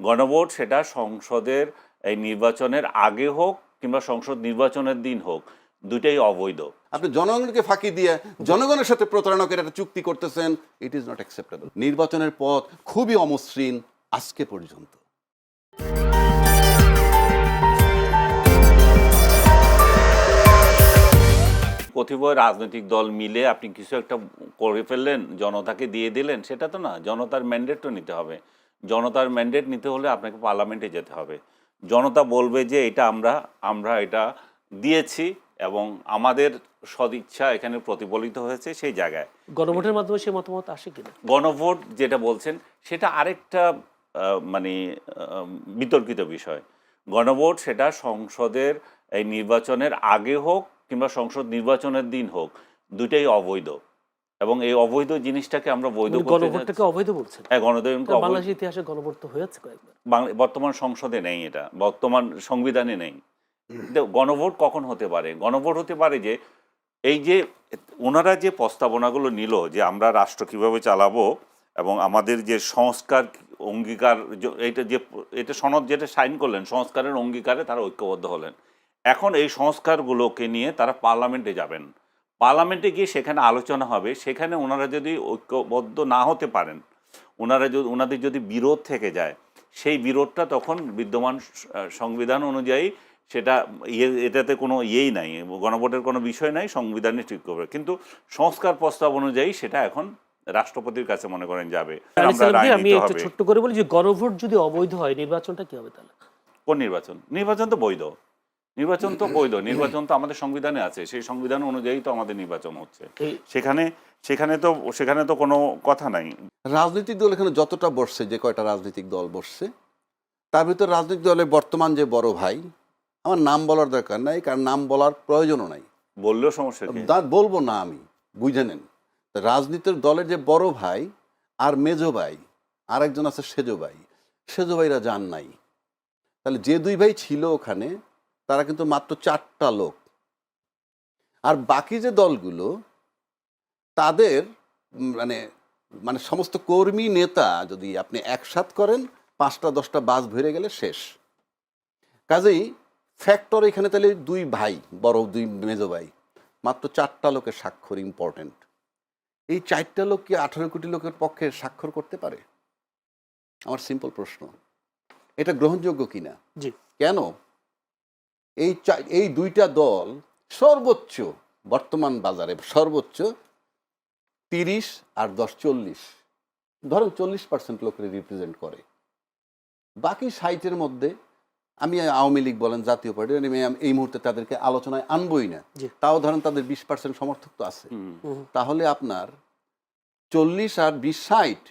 গণভোট সেটা সংসদের এই নির্বাচনের আগে হোক কিংবা সংসদ নির্বাচনের দিন হোক দুটাই অবৈধ। আপনি জনগণকে ফাঁকি দিয়ে জনগণের সাথে প্রতারণা করে একটা চুক্তি করতেছেন ইট ইজ নট অ্যাকসেপ্টেবল নির্বাচনের পথ খুবই অমসৃণ আজকে পর্যন্ত। কতিপয় রাজনৈতিক দল মিলে আপনি কিছু একটা করে ফেললেন জনতাকে দিয়ে দিলেন সেটা তো না জনতার ম্যান্ডেট তো নিতে হবে। জনতার ম্যান্ডেট নিতে হলে আপনাকে পার্লামেন্টে যেতে হবে। জনতা বলবে যে এটা আমরা আমরা এটা দিয়েছি এবং আমাদের সদিচ্ছা এখানে প্রতিফলিত হয়েছে সেই জায়গায়। গণভোটের মাধ্যমে সে মতামত আসে কিনা? গণভোট যেটা বলছেন সেটা আরেকটা মানে বিতর্কিত বিষয়। গণভোট সেটা সংসদের এই নির্বাচনের আগে হোক কিংবা সংসদ নির্বাচনের দিন হোক দুটাই অবৈধ। এবং এই অবৈধ জিনিসটাকে আমরা বৈধ মানে গণভোটটাকে অবৈধ বলছেন। হ্যাঁ গণতন্ত্রকে অবৈধ। বাংলাদেশের ইতিহাসে গণভোট তো হয়েছে কয়েকবার। বর্তমান সংসদে নেই এটা। বর্তমান সংবিধানে নেই। গণভোট কখন হতে পারে? গণভোট হতে পারে যে এই যে ওনারা যে প্রস্তাবনাগুলো নিল যে আমরা রাষ্ট্র কীভাবে চালাবো এবং আমাদের যে সংস্কার অঙ্গীকার এটা যে এটা সনদ যেটা সাইন করলেন সংস্কারের অঙ্গীকারে তারা ঐক্যবদ্ধ হলেন। এখন এই সংস্কারগুলোকে নিয়ে তারা পার্লামেন্টে যাবেন। পার্লামেন্টে গিয়ে সেখানে আলোচনা হবে সেখানে ওনারা যদি ঐক্যবদ্ধ না হতে পারেন ওনারা যদি ওনাদের যদি বিরোধ থেকে যায় সেই বিরোধটা তখন বিদ্যমান সংবিধান অনুযায়ী সেটা ইয়ে এটাতে কোনো ইয়েই নাই গণভোটের কোনো বিষয় নাই সংবিধানে ঠিক করবে। কিন্তু সংস্কার প্রস্তাব অনুযায়ী সেটা এখন রাষ্ট্রপতির কাছে মনে করেন যাবে আমি একটু ছোট্ট করে বলি যে গণভোট যদি অবৈধ হয় নির্বাচনটা কি হবে তাহলে? কোন নির্বাচন? নির্বাচন তো বৈধ। নির্বাচন তো বৈধ নির্বাচন তো আমাদের সংবিধানে আছে সেই সংবিধান অনুযায়ী তো আমাদের নির্বাচন হচ্ছে। সেখানে সেখানে তো সেখানে তো কোনো কথা নাই। রাজনৈতিক দল এখানে যতটা বসছে যে কয়টা রাজনৈতিক দল বসছে তার ভিতর রাজনৈতিক দলের বর্তমান যে বড় ভাই আমার নাম বলার দরকার নাই কারণ নাম বলার প্রয়োজনও নাই। বললেও সমস্যা বলব না আমি বুঝে নেন। রাজনীতির দলের যে বড় ভাই আর মেজো ভাই আর একজন আছে সেজো ভাই সেজো ভাইরা যান নাই। তাহলে যে দুই ভাই ছিল ওখানে তারা কিন্তু মাত্র চারটা লোক। আর বাকি যে দলগুলো তাদের মানে মানে সমস্ত কর্মী নেতা যদি আপনি একসাথ করেন পাঁচটা দশটা বাস ভরে গেলে শেষ। কাজেই ফ্যাক্টর এখানে তাহলে দুই ভাই বড় দুই মেজো ভাই মাত্র চারটা লোকের স্বাক্ষর ইম্পর্টেন্ট এই চারটা লোক কি আঠারো কোটি লোকের পক্ষে স্বাক্ষর করতে পারে? আমার সিম্পল প্রশ্ন। এটা গ্রহণযোগ্য কিনা? জি। কেন? এই এই দুইটা দল সর্বোচ্চ বর্তমান বাজারে সর্বোচ্চ তিরিশ আর দশ চল্লিশ। ধরেন চল্লিশ পার্সেন্ট লোকের রিপ্রেজেন্ট করে। বাকি সাইটের মধ্যে আমি আওয়ামী লীগ বলেন জাতীয় পার্টি আমি এই মুহূর্তে তাদেরকে আলোচনায় আনবই না। তাও ধরেন তাদের বিশ পার্সেন্ট সমর্থক তো আছে। তাহলে আপনার চল্লিশ আর বিশ ষাট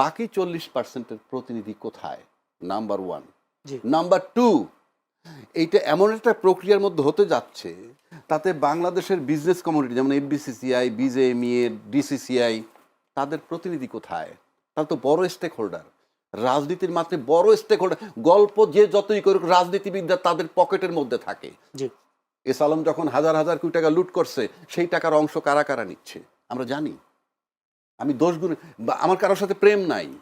বাকি চল্লিশ পার্সেন্টের প্রতিনিধি কোথায়? নাম্বার ওয়ান নাম্বার টু এইটা এমন একটা প্রক্রিয়ার মধ্যে হতে যাচ্ছে তাতে বাংলাদেশের বিজনেস কমিউনিটি যেমন এফবিসিসিআই বিজেএমইএ ডিসিসিআই তাদের প্রতিনিধি কোথায়? তারা তো বড় স্টেক হোল্ডার রাজনীতির মাত্রে বড় স্টেক হোল্ডার গল্প যে যতই করুক রাজনীতিবিদরা তাদের পকেটের মধ্যে থাকে। এস আলম যখন হাজার হাজার কোটি টাকা লুট করছে সেই টাকার অংশ কারা কারা নিচ্ছে? আমরা জানি। আমি বা আমার কারোর সাথে প্রেম নাই।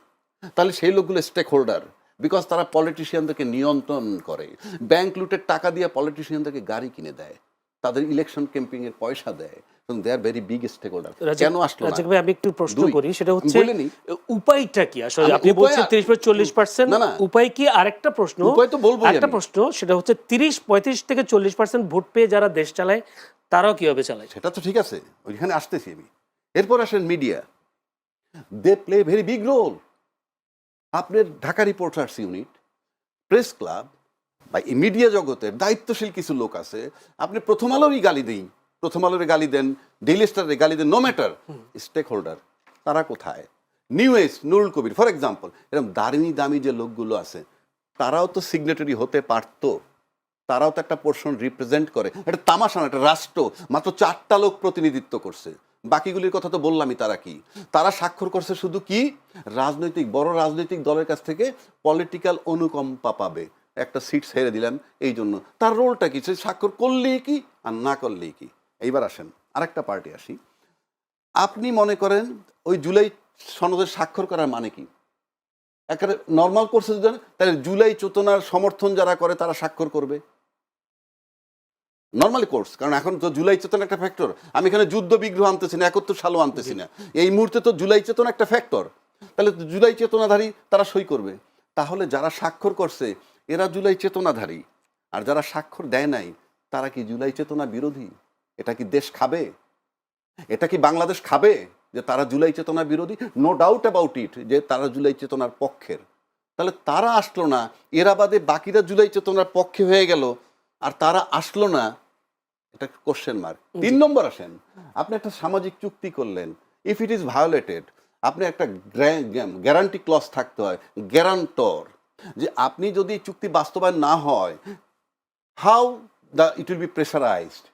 তাহলে সেই লোকগুলো স্টেক হোল্ডার বিকজ তারা পলিটিশিয়ানদেরকে নিয়ন্ত্রণ করে। ব্যাংক লুটের টাকা দিয়ে পলিটিশিয়ানদেরকে গাড়ি কিনে দেয়। তাদের ইলেকশন ক্যাম্পিং এর পয়সা দেয়। এবং they are very big stakeholder কেন আসলো? রাজাক ভাই আমি একটু প্রশ্ন করি সেটা হচ্ছে উপায়টা কি? আসলে আপনি উপায়- বলছেন তিরিশ চল্লিশ পার্সেন্ট না, না। উপায় কি? আরেকটা প্রশ্ন। উপায় তো বলবোই একটা প্রশ্ন সেটা হচ্ছে তিরিশ পঁয়ত্রিশ থেকে চল্লিশ পার্সেন্ট ভোট পেয়ে যারা দেশ চালায় তারাও কীভাবে চালায়? সেটা তো ঠিক আছে। ওইখানে আসতেছি আমি। এরপর আসেন media they play very big role আপনার Dhaka reporters unit press club বা এই মিডিয়া জগতের দায়িত্বশীল কিছু লোক আছে, আপনি প্রথম আলোরই গালি দিই প্রথম আলোরে গালি দেন ডেইলি স্টারে গালি দেন নো ম্যাটার স্টেক হোল্ডার তারা কোথায়? New Age Nurul Kabir for example এরকম দারিমি দামি যে লোকগুলো আছে, তারাও তো সিগনেটারি হতে পারতো। তারাও তো একটা পোর্শন রিপ্রেজেন্ট করে। এটা তামাশা না, একটা রাষ্ট্র, মাত্র চারটা লোক প্রতিনিধিত্ব করছে। বাকিগুলির কথা তো বললামই তারা কি? তারা স্বাক্ষর করছে শুধু কি? রাজনৈতিক, বড় রাজনৈতিক দলের কাছ থেকে পলিটিক্যাল অনুকম্পা পাবে। একটা সিট ছেড়ে দিলাম এই জন্য। তার রোলটা কি? সে স্বাক্ষর করলেই কি আর না করলেই কি? এইবার আসেন, আরেকটা পার্টি আসি। আপনি মনে করেন ওই জুলাই সনদের স্বাক্ষর করার মানে কি? একেবারে নর্মাল কোর্সে যদি তাহলে জুলাই চেতনার সমর্থন যারা করে তারা স্বাক্ষর করবে। নর্মালি কোর্স কারণ এখন তো জুলাই চেতন একটা ফ্যাক্টর আমি এখানে যুদ্ধ বিগ্রহ আনতেছি না একাত্তর সালও আনতেছি না। এই মুহূর্তে তো জুলাই চেতন একটা ফ্যাক্টর তাহলে জুলাই চেতনাধারী তারা সই করবে। তাহলে যারা স্বাক্ষর করছে, এরা জুলাই চেতনাধারী। আর যারা স্বাক্ষর দেয় নাই, তারা কি জুলাই চেতনা বিরোধী? এটা কি দেশ খাবে? এটা কি বাংলাদেশ খাবে যে তারা জুলাই চেতনা বিরোধী? নো ডাউট অ্যাবাউট ইট যে তারা জুলাই চেতনার পক্ষের। তাহলে তারা আসলো না, এরা বাদে বাকিরা জুলাই চেতনার পক্ষে হয়ে গেল, আর তারা আসলো না এটা কোশ্চেন মার্ক তিন নম্বর আসেন। আপনি একটা সামাজিক চুক্তি করলেন। ইফ ইট ইজ ভায়োলেটেড আপনি একটা গ্যারান্টি ক্লস থাকতে হয় গ্যারান্টর যে আপনি যদি চুক্তি বাস্তবায়ন না হয় how the it will be pressurized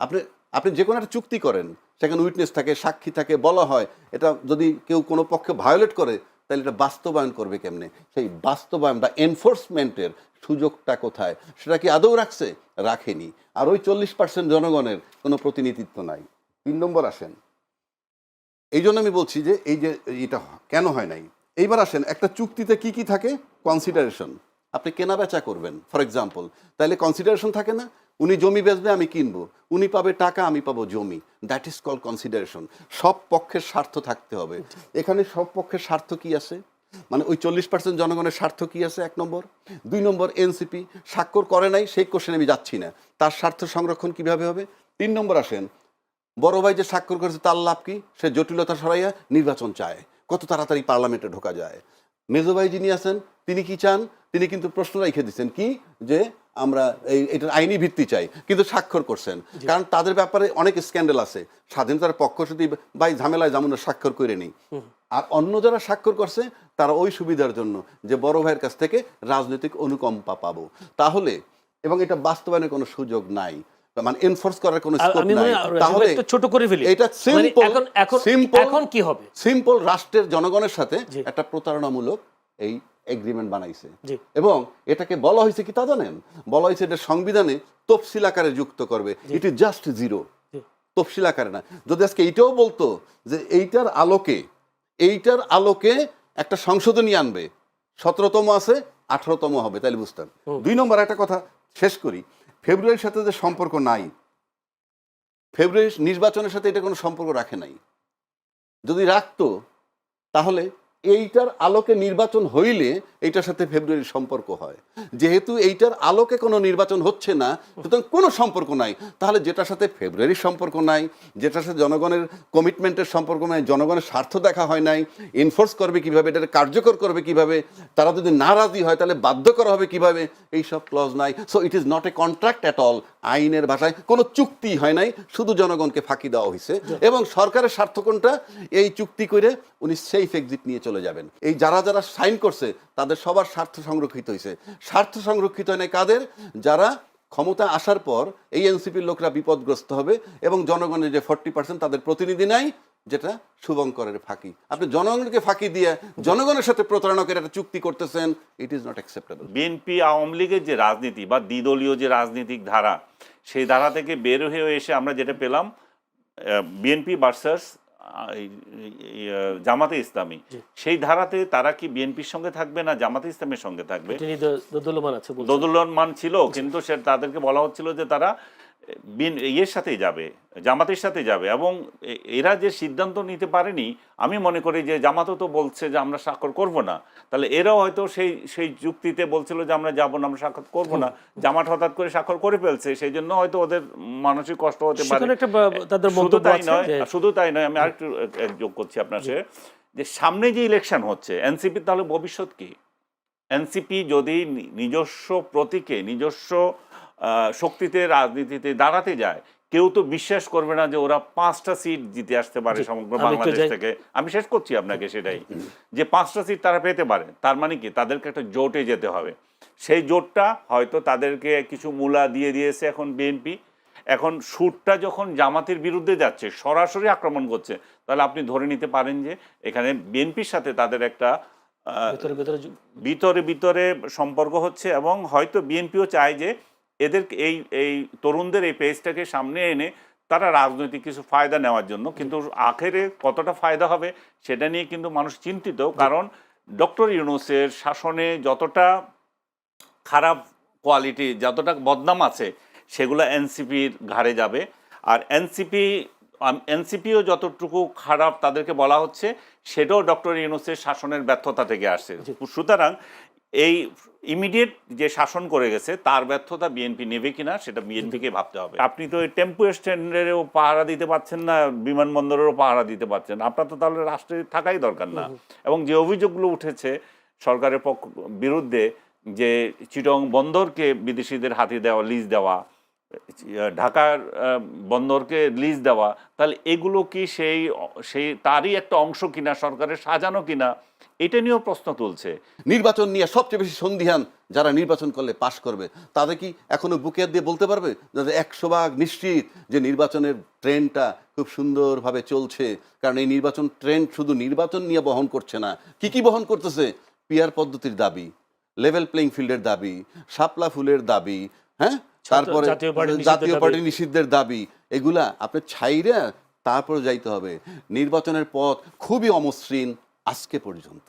আপনি আপনি যে কোনো একটা চুক্তি করেন সেখানে উইটনেস থাকে সাক্ষী থাকে বলা হয় এটা যদি কেউ কোনো পক্ষে ভায়োলেট করে তাহলে এটা বাস্তবায়ন করবে কেমনে? সেই বাস্তবায়ন বা এনফোর্সমেন্টের সুযোগটা কোথায়? সেটা কি আদৌ রাখছে? রাখেনি। আর ওই চল্লিশ পার্সেন্ট জনগণের কোনো প্রতিনিধিত্ব নাই। তিন নম্বর আসেন। এই জন্য আমি বলছি যে এই যে এটা কেন হয় নাই? এইবার আসেন, একটা চুক্তিতে কি কি থাকে? কনসিডারেশন আপনি কেনা বেচা করবেন ফর এক্সাম্পল তাহলে কনসিডারেশন থাকে না? উনি জমি বেচবে, আমি কিনবো। উনি পাবে টাকা, আমি পাবো জমি। দ্যাট ইজ কল কনসিডারেশন সব পক্ষের স্বার্থ থাকতে হবে। এখানে সব পক্ষের স্বার্থ কি আছে? মানে ওই চল্লিশ পার্সেন্ট জনগণের স্বার্থ কি আছে? এক নম্বর। দুই নম্বর এনসিপি স্বাক্ষর করে নাই, সেই কোশ্চেনে আমি যাচ্ছি না। তার স্বার্থ সংরক্ষণ কীভাবে হবে? তিন নম্বর আসেন। বড় ভাই যে স্বাক্ষর করেছে, তার লাভ কি? সে জটিলতা সরাইয়া নির্বাচন চায়। কত তাড়াতাড়ি পার্লামেন্টে ঢোকা যায়। মেজো ভাই যিনি আছেন, তিনি কি চান? তিনি কিন্তু প্রশ্ন রেখে দিচ্ছেন কি? যে আমরা এই এটার আইনি ভিত্তি চাই। কিন্তু স্বাক্ষর করছেন। কারণ তাদের ব্যাপারে অনেক স্ক্যান্ডেল আছে। স্বাধীনতার পক্ষ শুধু ভাই ঝামেলায় যেমন স্বাক্ষর করে নেই। আর অন্য যারা স্বাক্ষর করছে তারা ওই সুবিধার জন্য যে বড় ভাইয়ের কাছ থেকে রাজনৈতিক অনুকম্পা পাবো। তাহলে এবং এটা বাস্তবায়নের কোনো সুযোগ নাই মানে এনফোর্স করার কোনো স্কোপ নাই। তাহলে ছোট করে ফেলি। এটা মানে সিম্পল এখন এখন সিম্পল এখন কি হবে? সিম্পল রাষ্ট্রের জনগণের সাথে। একটা প্রতারণামূলক এই এগ্রিমেন্ট বানাইছে। এবং এটাকে বলা হয়েছে কি তা জানেন? বলা হয়েছে এটা সংবিধানে তফসিল আকারে যুক্ত করবে। ইট ইজ জাস্ট জিরো তফসিল আকারে না। যদি আজকে এইটাও বলতো যে এইটার আলোকে এইটার আলোকে একটা সংশোধনী আনবে সতেরোতম আছে আঠারোতম হবে তাহলে বুঝতাম দুই নম্বর একটা কথা শেষ করি। ফেব্রুয়ারির সাথে যে সম্পর্ক নাই ফেব্রুয়ারি নির্বাচনের সাথে এটা কোনো সম্পর্ক রাখে নাই। যদি রাখতো তাহলে এইটার আলোকে নির্বাচন হইলে এইটার সাথে ফেব্রুয়ারির সম্পর্ক হয়। যেহেতু এইটার আলোকে কোনো নির্বাচন হচ্ছে না সুতরাং কোনো সম্পর্ক নাই। তাহলে যেটার সাথে ফেব্রুয়ারির সম্পর্ক নাই যেটার সাথে জনগণের কমিটমেন্টের সম্পর্ক নাই জনগণের স্বার্থ দেখা হয় নাই এনফোর্স করবে কীভাবে এটা কার্যকর করবে কীভাবে তারা যদি নারাজি হয় তাহলে বাধ্য করা হবে কীভাবে এইসব ক্লজ নাই। So it is not a contract at all আইনের ভাষায় কোনো চুক্তি হয় নাই শুধু জনগণকে ফাঁকি দেওয়া হয়েছে এবং সরকারের স্বার্থ কোনটা? এই চুক্তি করে উনি সেফ এক্সিট নিয়ে চলে যাবেন। এই যারা যারা সাইন করছে, তাদের সবার স্বার্থ সংরক্ষিত হয়েছে স্বার্থ সংরক্ষিত হয় কাদের? যারা ক্ষমতা আসার পর এই এনসিপির লোকরা বিপদগ্রস্ত হবে এবং জনগণের যে ফর্টি পার্সেন্ট তাদের প্রতিনিধি নাই, যেটা শুভঙ্করের ফাঁকি। আপনি জনগণকে ফাঁকি দিয়ে জনগণের সাথে প্রতারণকের একটা চুক্তি করতেছেন it is not acceptable BNP Awami লীগের যে রাজনীতি বা দ্বিদলীয় যে রাজনৈতিক ধারা, সেই ধারা থেকে বের হয়ে এসে আমরা যেটা পেলাম বিএনপি ভার্সাস জামাতে ইসলামী। সেই ধারাতে তারা কি বিএনপির সঙ্গে থাকবে না জামাতে ইসলামের সঙ্গে থাকবে? দোদুলমান ছিল কিন্তু সে তাদেরকে বলা হচ্ছিল যে তারা বিন ইয়ের সাথেই যাবে জামাতের সাথে যাবে এবং এরা যে সিদ্ধান্ত নিতে পারেনি আমি মনে করি যে জামাতও তো বলছে যে আমরা স্বাক্ষর করব না। তাহলে এরাও হয়তো সেই সেই যুক্তিতে বলছিল যে আমরা যাব না আমরা স্বাক্ষর করব না। জামাত হঠাৎ করে স্বাক্ষর করে ফেলছে সেই জন্য হয়তো ওদের মানসিক কষ্ট হতে পারে। শুধু তাই নয় শুধু তাই নয় আমি আরেকটু যোগ করছি আপনার সাথে যে সামনে যে ইলেকশন হচ্ছে এনসিপি তাহলে ভবিষ্যৎ কি? এনসিপি যদি নিজস্ব প্রতীকে নিজস্ব শক্তিতে রাজনীতিতে দাঁড়াতে যায় কেউ তো বিশ্বাস করবে না যে ওরা পাঁচটা সিট জিতে আসতে পারে সমগ্র বাংলাদেশ থেকে। আমি শেষ করছি আপনাকে সেটাই। যে পাঁচটা সিট তারা পেতে পারে তার মানে কি? তাদেরকে একটা জোটে যেতে হবে। সেই জোটটা হয়তো তাদেরকে কিছু মূলা দিয়ে দিয়েছে এখন বিএনপি। এখন সুরটা যখন জামাতের বিরুদ্ধে যাচ্ছে সরাসরি আক্রমণ করছে তাহলে আপনি ধরে নিতে পারেন যে এখানে বিএনপির সাথে তাদের একটা ভিতরে ভিতরে সম্পর্ক হচ্ছে এবং হয়তো বিএনপিও চায় যে এদের এই এই তরুণদের এই পেজটাকে সামনে এনে তারা রাজনৈতিক কিছু ফায়দা নেওয়ার জন্য কিন্তু আখেরে কতটা ফায়দা হবে সেটা নিয়ে কিন্তু মানুষ চিন্তিত কারণ ডক্টর ইউনুসের শাসনে যতটা খারাপ কোয়ালিটি যতটা বদনাম আছে সেগুলো এনসিপির ঘাড়ে যাবে। আর এনসিপি এনসিপিও যতটুকু খারাপ তাদেরকে বলা হচ্ছে সেটাও ডক্টর ইউনুসের শাসনের ব্যর্থতা থেকে আসছে। সুতরাং এই ইমিডিয়েট যে শাসন করে গেছে তার ব্যর্থতা বিএনপি নেবে কিনা সেটা বিএনপিকে ভাবতে হবে। আপনি তো ওই টেম্পো স্ট্যান্ডেরও পাহারা দিতে পারছেন না বিমানবন্দরেরও পাহারা দিতে পারছেন আপনার তো তাহলে রাষ্ট্রে থাকাই দরকার না। এবং যে অভিযোগগুলো উঠেছে সরকারের পক্ষ বিরুদ্ধে যে চিটং বন্দরকে বিদেশিদের হাতে দেওয়া লিজ দেওয়া ঢাকার বন্দরকে লিজ দেওয়া, তাহলে এগুলো কি সেই সেই তারই একটা অংশ কিনা সরকারের সাজানো কিনা, এটা নিয়েও প্রশ্ন তুলছে। নির্বাচন নিয়ে সবচেয়ে বেশি সন্দিহান যারা নির্বাচন করলে পাশ করবে, তাদের কি এখনও বুকে দিয়ে বলতে পারবে? যাদের একশো ভাগ নিশ্চিত যে নির্বাচনের ট্রেন্ডটা খুব সুন্দরভাবে চলছে, কারণ এই নির্বাচন ট্রেন্ড শুধু নির্বাচন নিয়ে বহন করছে না, কি কি বহন করতেছে? পিয়ার পদ্ধতির দাবি লেভেল প্লেইং ফিল্ডের দাবি, শাপলা ফুলের দাবি হ্যাঁ? তারপরে জাতীয় পার্টি নিষিদ্ধের দাবি। এগুলা আপনি ছাইরা তারপরে যাইতে হবে নির্বাচনের পথ খুবই অমসৃণ আজকে পর্যন্ত